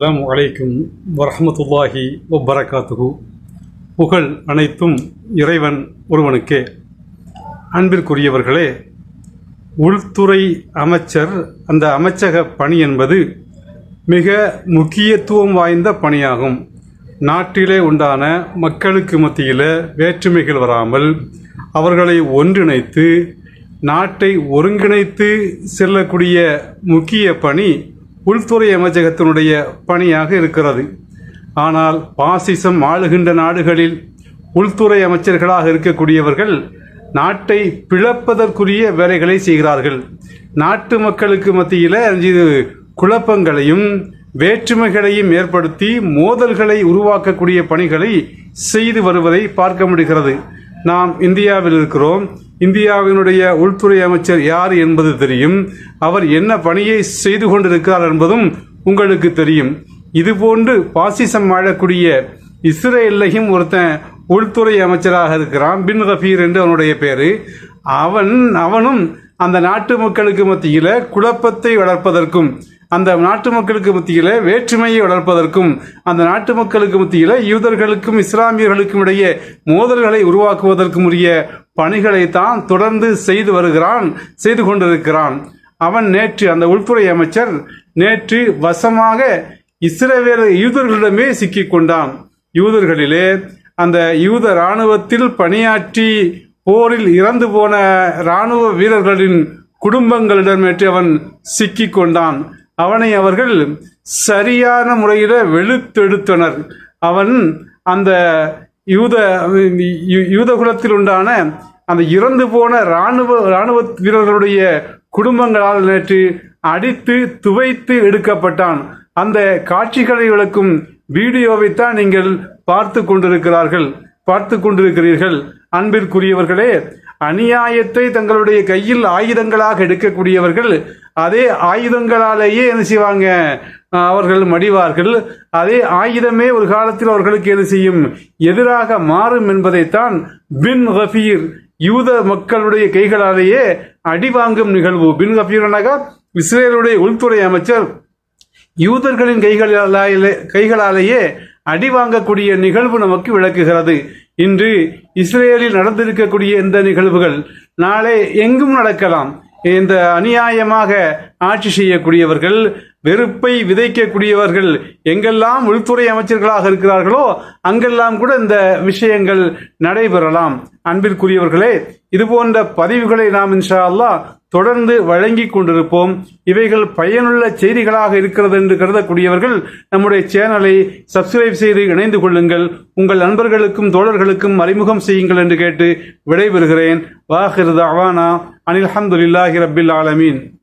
அலாம் வலைக்கும் வரமத்துல்லாஹி வபரகாத்துஹு. புகழ் அனைத்தும் இறைவன் ஒருவனுக்கே. அன்பிற்குரியவர்களே உள்துறை அமைச்சர் அந்த அமைச்சக பணி என்பது மிக முக்கியத்துவம் வாய்ந்த பணியாகும். நாட்டிலே உண்டான மக்களுக்கு மத்தியில் வேற்றுமைகள் வராமல் அவர்களை ஒன்றிணைத்து நாட்டை ஒருங்கிணைத்து செல்லக்கூடிய முக்கிய பணி உள்துறை அமைச்சகத்தினுடைய பணியாக இருக்கிறது. ஆனால் பாசிசம் ஆளுகின்ற நாடுகளில் உள்துறை அமைச்சர்களாக இருக்கக்கூடியவர்கள் நாட்டை பிளப்பதற்குரிய வேலைகளை செய்கிறார்கள். நாட்டு மக்களுக்கு மத்தியில் இது குழப்பங்களையும் வேற்றுமைகளையும் ஏற்படுத்தி மோதல்களை உருவாக்கக்கூடிய பணிகளை செய்து வருவதை பார்க்க முடிகிறது. நாம் இந்தியாவில் இருக்கிறோம். இந்தியாவினுடைய உள்துறை அமைச்சர் யார் என்பது தெரியும். அவர் என்ன பணியை செய்து கொண்டிருக்கிறார் என்பதும் உங்களுக்கு தெரியும். இதுபோன்று பாசிசம் ஆளக்கூடிய இஸ்ரேல்லையும் ஒருத்தன் உள்துறை அமைச்சராக இருக்கிறான் பின் ரஃபீர் என்று அவனுடைய பேரு. அவன் அவனும் அந்த நாட்டு மக்களுக்கு மத்தியில் குழப்பத்தை வளர்ப்பதற்கும் அந்த நாட்டு மக்களுக்கு மத்தியில் வேற்றுமையை வளர்ப்பதற்கும் அந்த நாட்டு மக்களுக்கு மத்தியில் யூதர்களுக்கும் இஸ்லாமியர்களுக்கும் இடையே மோதல்களை உருவாக்குவதற்கும் உரிய பணிகளை தான் தொடர்ந்து செய்து வருகிறான் செய்து கொண்டிருக்கிறான். அவன் நேற்று அந்த உள்துறை அமைச்சர் நேற்று வசமாக இஸ்ரேவேல யூதர்களிடமே சிக்கி கொண்டான். யூதர்களிலே அந்த யூத இராணுவத்தில் பணியாற்றி போரில் இறந்து போன இராணுவ வீரர்களின் குடும்பங்களிடமேற்று அவன் சிக்கி கொண்டான். அவனை அவர்கள் சரியான முறையில் வெளுத்தெடுத்தனர். அவன் அந்த யூத யூ- யூத குலத்தில் உண்டான அந்த இறந்து போன இராணுவ இராணுவ வீரர்களுடைய குடும்பங்களால் நேற்று அடித்து துவைத்து எடுக்கப்பட்டான். அந்த காட்சிகளை விளக்கும் வீடியோவைத்தான் நீங்கள் பார்த்து கொண்டிருக்கிறார்கள் பார்த்து கொண்டிருக்கிறீர்கள். அன்பிற்குரியவர்களே அநியாயத்தை தங்களுடைய கையில் ஆயுதங்களாக எடுக்கக்கூடியவர்கள் அதே ஆயுதங்களாலேயே என்ன செய்வாங்க? அவர்கள் மடிவார்கள். அதே ஆயுதமே ஒரு காலத்தில் அவர்களுக்கு என்ன செய்யும்? எதிராக மாறும் என்பதைத்தான் பின் ரஃபீர் யூத மக்களுடைய கைகளாலேயே அடிவாங்கும் நிகழ்வு. பின் ரஃபீர்னாக இஸ்ரேலுடைய உள்துறை அமைச்சர் யூதர்களின் கைகளாலே கைகளாலேயே அடி வாங்கக்கூடிய நிகழ்வு நமக்கு விளக்குகிறது. இன்று இஸ்ரேலில் நடந்திருக்கக்கூடிய இந்த நிகழ்வுகள் நாளை எங்கும் நடக்கலாம். இந்த அநியாயமாக ஆட்சி செய்யக்கூடியவர்கள் வெறுப்பை விதைக்கக்கூடியவர்கள் எங்கெல்லாம் உள்துறை அமைச்சர்களாக இருக்கிறார்களோ அங்கெல்லாம் கூட இந்த விஷயங்கள் நடைபெறலாம். அன்பிற்குரியவர்களே இது போன்ற பதிவுகளை நாம் இன்ஷா அல்லா தொடர்ந்து வழங்கிக் கொண்டிருப்போம். இவைகள் பயனுள்ள செய்திகளாக இருக்கிறது என்று கருதக்கூடியவர்கள் நம்முடைய சேனலை சப்ஸ்கிரைப் செய்து இணைந்து கொள்ளுங்கள். உங்கள் நண்பர்களுக்கும் தோழர்களுக்கும் அறிமுகம் செய்யுங்கள் என்று கேட்டு விடைபெறுகிறேன். வாஹிர் அவானா அனில் அஹமதுல்லாஹி ரபில் ஆலமீன்.